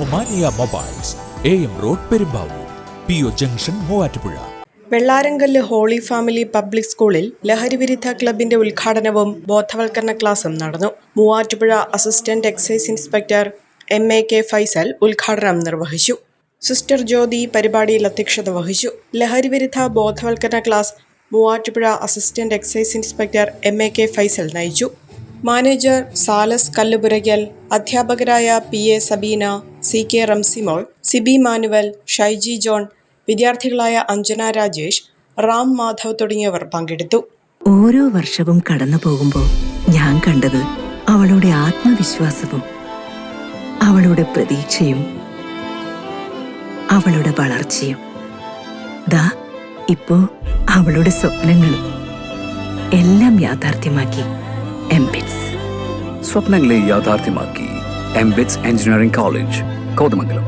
Omania mobiles A M road Perumbavoor P O junction Muvattupuzha. Vellaramkallu holy family public സ്കൂളിൽ ലഹരിവിരുദ്ധ ക്ലബിന്റെ ഉദ്ഘാടനവും ബോധവൽക്കരണ ക്ലാസും നടന്നു. Muvattupuzha assistant excise inspector M A K Faisal ഉദ്ഘാടനം നിർവഹിച്ചു. സിസ്റ്റർ ജ്യോതി പരിപാടിയിൽ അധ്യക്ഷത വഹിച്ചു. ലഹരിവിരുദ്ധ ബോധവൽക്കരണ class Muvattupuzha assistant excise inspector M A K Faisal നയിച്ചു. മാനേജർ സാലസ് കല്ലുപുരയ്ക്കൽ അധ്യാപകരായ P A Sabeena C K Ramsimol Sibi Manuel Shaiji John വിദ്യാർത്ഥികളായ Anjana Rajesh Ram Madhav തുടങ്ങിയവർ പങ്കെടുത്തു. ഓരോ വർഷവും കടന്നു പോകുമ്പോൾ ഞാൻ കണ്ടത് അവളുടെ ആത്മവിശ്വാസവും അവളുടെ പ്രതീക്ഷയും അവളുടെ വളർച്ചയും. ദാ ഇപ്പോ അവളുടെ സ്വപ്നങ്ങളും എല്ലാം യാഥാർത്ഥ്യമാക്കി എംപിറ്റ്സ് സ്വപ്നങ്ങളെ യാഥാർത്ഥ്യമാക്കി. MBITS engineering college Kothamangalam.